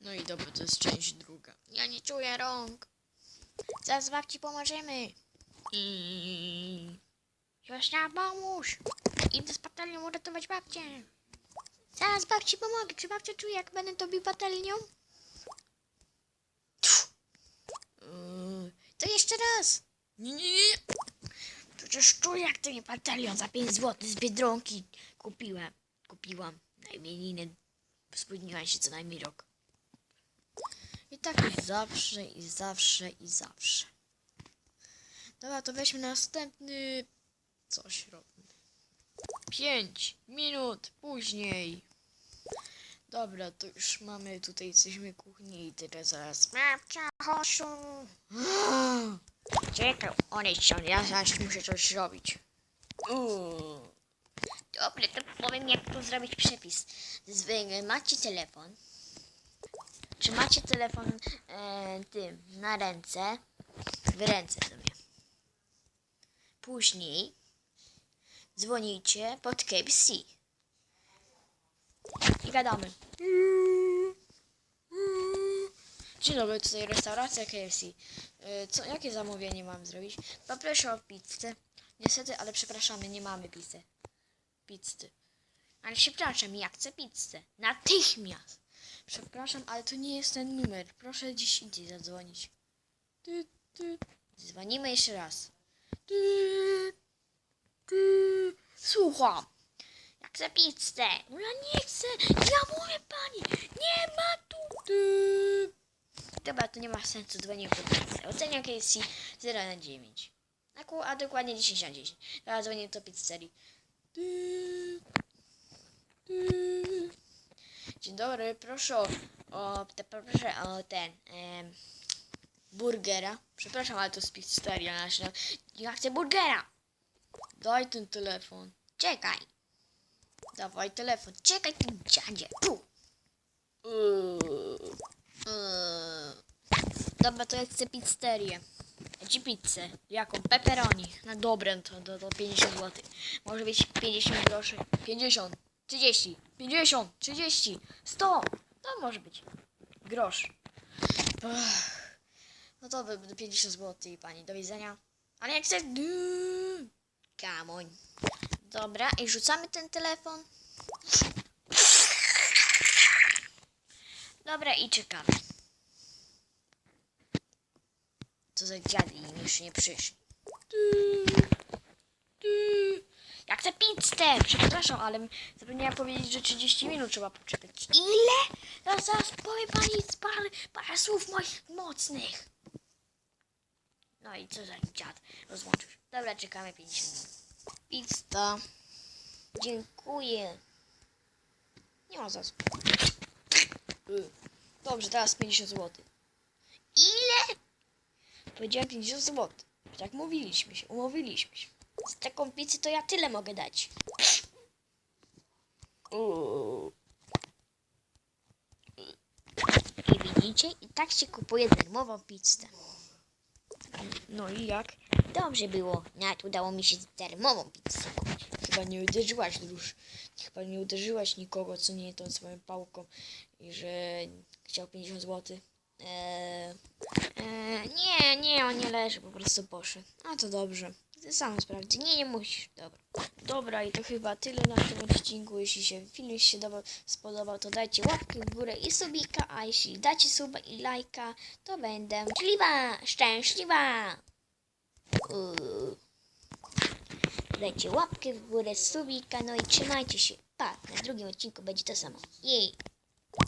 No i dobra, to jest część druga. Ja nie czuję rąk. Zaraz babci pomożemy. I... Już pomóż. Idę z patelnią uratować babcię. Zaraz babci pomogę. Czy babcia czuje, jak będę tobił patelnią? Yy, To jeszcze raz. Nie, nie, nie. Przecież czuję, jak ty mnie patelnią za 5 zł z Biedronki kupiłem. Kupiłam na imieniny. Spóźniłaś się co najmniej rok. Tak zawsze, i zawsze, i zawsze. Dobra, to weźmy następny... Coś robimy. Pięć minut później. Dobra, to już mamy tutaj, jesteśmy kuchni i teraz zaraz... Babcia, Hosiu! Czekaj, odejdź się, ja zaraz muszę coś zrobić. Dobra, to powiem jak tu zrobić przepis. Zwy, macie telefon. Czy macie telefon e, tym na ręce? W ręce sobie. Później dzwonicie pod KFC. I gadamy. Dzień dobry, tutaj restauracja KFC. E, Co, jakie zamówienie mam zrobić? Poproszę o pizzę. Niestety, ale przepraszamy, nie mamy pizzy. Pizzy. Ale przepraszam, ja chcę pizzę. Natychmiast. Przepraszam, ale to nie jest ten numer. Proszę dziś indziej zadzwonić. Ty, ty. Dzwonimy jeszcze raz. Ty, ty. Słucham. Ja chcę pizzę. No ja nie chcę. Ja mówię pani. Nie ma tu. Ty. Dobra, to nie ma sensu dzwonię po pizzę. Oceniam KFC 0 na 9. A, ku- a dokładnie 10 na 10. Teraz dzwonię do pizzerii. Ty, ty. Dzień dobry, proszę o, te, proszę o ten em, burgera. Przepraszam, ale to jest pizzeria nasza. Ja chcę burgera. Daj ten telefon. Czekaj. Dawaj telefon. Czekaj, ty dziadzie. Tu. Uuu. Uuu. Dobra, to ja chcę pizzerię. Ci pizzę. Jaką? Pepperoni. Na dobre to, to 50 zł. Może być 50 groszy. 50. 30. 50. 30. 100. To może być. Grosz. Ach. No to by 50 zł pani. Do widzenia. Ale jak chcesz... Kamoń. Dobra, i rzucamy ten telefon. Dobra, i czekamy. Co za dziady im jeszcze nie przyszli. Ja chcę pizzę! Przepraszam, ale zapomniałam powiedzieć, że 30 minut trzeba poczekać. Ile? Zaraz, zaraz powiem pani parę, parę słów moich mocnych. No i co za dziad? Rozłączył się. Dobra, czekamy 50 minut. Pizza. Dziękuję. Nie ma za Dobrze, teraz 50 zł. Ile? Powiedziałem 50 zł. Tak mówiliśmy się, umówiliśmy się. Z taką pizzę to ja tyle mogę dać. Uuu. I widzicie? I tak się kupuje darmową pizzę. No i jak? Dobrze było. Nawet udało mi się darmową pizzę kupić. Chyba nie uderzyłaś już. Chyba nie uderzyłaś nikogo, co nie tą swoją pałką i że chciał 50 zł. Eee, eee, nie, nie, on nie leży, po prostu poszedł. A to dobrze. Ty sam sprawdzi. Nie, nie musisz. Dobra. Dobra, i to chyba tyle na tym odcinku. Jeśli się film się doba- spodobał, to dajcie łapkę w górę i subika, a jeśli dacie suba i lajka, to będę szczęśliwa, szczęśliwa. Uuu. Dajcie łapkę w górę, subika, no i trzymajcie się. Pa, na drugim odcinku będzie to samo. Jej.